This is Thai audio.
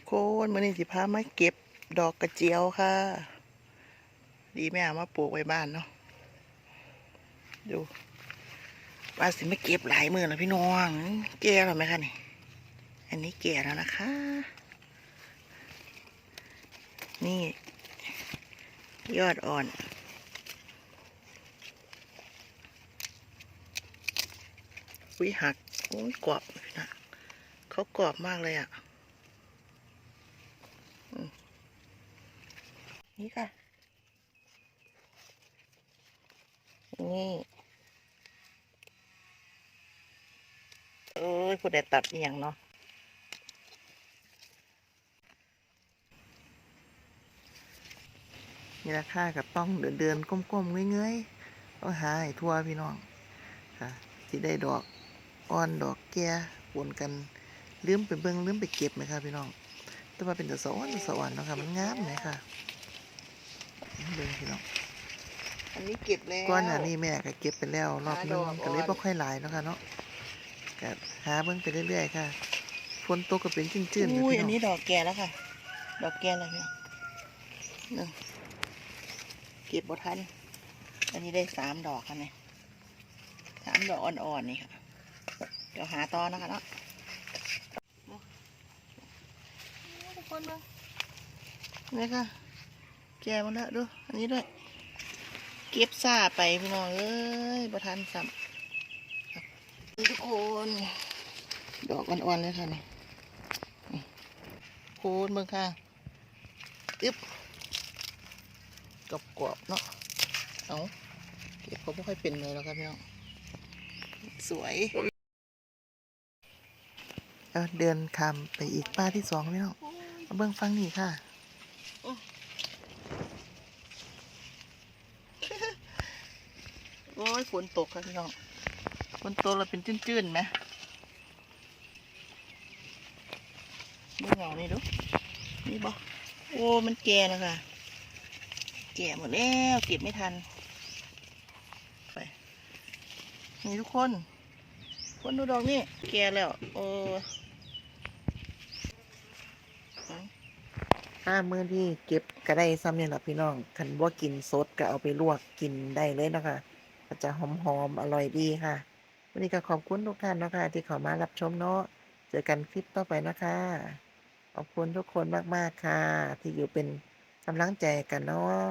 ทุกคนมื่อนี้สิพามาเก็บดอกกระเจียวค่ะ ดีแม่ามาปลูกไว้บ้านเนาะดูว่าสิไม่เก็บหลายมือแล้วพี่น้องแก่แล้วไหมคะนี่ อันนี้แก่แล้วนะคะ นี่ ยอดอ่อนวิหักโอ้ยกรอบนะเขากรอบมากเลยอะ นี่ค่ะ นี่เอ้ยผู้ใดตัดอย่างเนาะนี่ราคากับต้องเดินเดินๆก้มๆเงยๆต้องหาให้ทั่วพี่น้องค่ะที่ได้ดอกอ่อนดอกแก่ปนกันลืมไปเบิ่งลืมไปเก็บไหมคะพี่น้อง แต่ว่าเป็นต่สะอ่อนสะอ่อนเนาะค่ะมันงามไหมค่ะ เบิ่งพี่น้องอันนี้เก็บแล้วก้อนหน้านี้แม่ก็เก็บไปแล้วรอบนึงหาดอกก็เลยอ่อนบ่ค่อยหลายเนาะค่ะเนาะก็หาเบิ่งไปเรื่อยๆค่ะฝนตกก็เป็นจื้นๆเลยอุ้ยพี่อัน้นองนี้ดอกแก่แล้วค่ะ ดอกแก่แล้วพี่น้องหนึ่งเก็บบ่ทันอันนี้ได้สามดอกค่ะเนี่ยสามดอกอ่อนๆนี่ค่ะ เดี๋ยวหาต่อนะคะเนาะโอ้ทุกคนเบ้างนี่ค่ะ แก่หมาแล้วดูอันนี้ด้วย เก็บซาไปพี่น้องเอ้ยบ่ทันซ้ำนี่ทุกคน ดอกอ่อนๆเลยค่ะนี่ยโคนเบิ่งค่ะอึ๊บกรอบกรอบๆเนาะเอาเก็บเขาไม่ค่อยเป็นเลยแล้วครับพี่น้อง สวยเดินคำไปอีกป้าที่สองพี่น้องเบิ่งฟังนี่ค่ะ โอ้ยฝนตกค่ะพี่น้องฝนตกแล้วเป็นจื้นๆไหมดูเหงานี่ดูนี่บ่โอ้มันแก่แล้วค่ะแก่หมดแล้วเก็บไม่ทันไปนี่ทุกคน คนดูดอกนี่แก่แล้ว โอ้ถ้ามื้อที่เก็บก็ได้ซ้ำเนี่ยแหละพี่น้องคันว่ากินสดก็เอาไปลวกกินได้เลยนะคะ ก็จะหอมๆอร่อยดีค่ะ วันนี้ก็ขอบคุณทุกท่านนะคะที่เข้ามารับชมเนาะ เจอกันคลิปต่อไปนะคะ ขอบคุณทุกคนมากๆค่ะ ที่อยู่เป็นกำลังใจกันเนาะ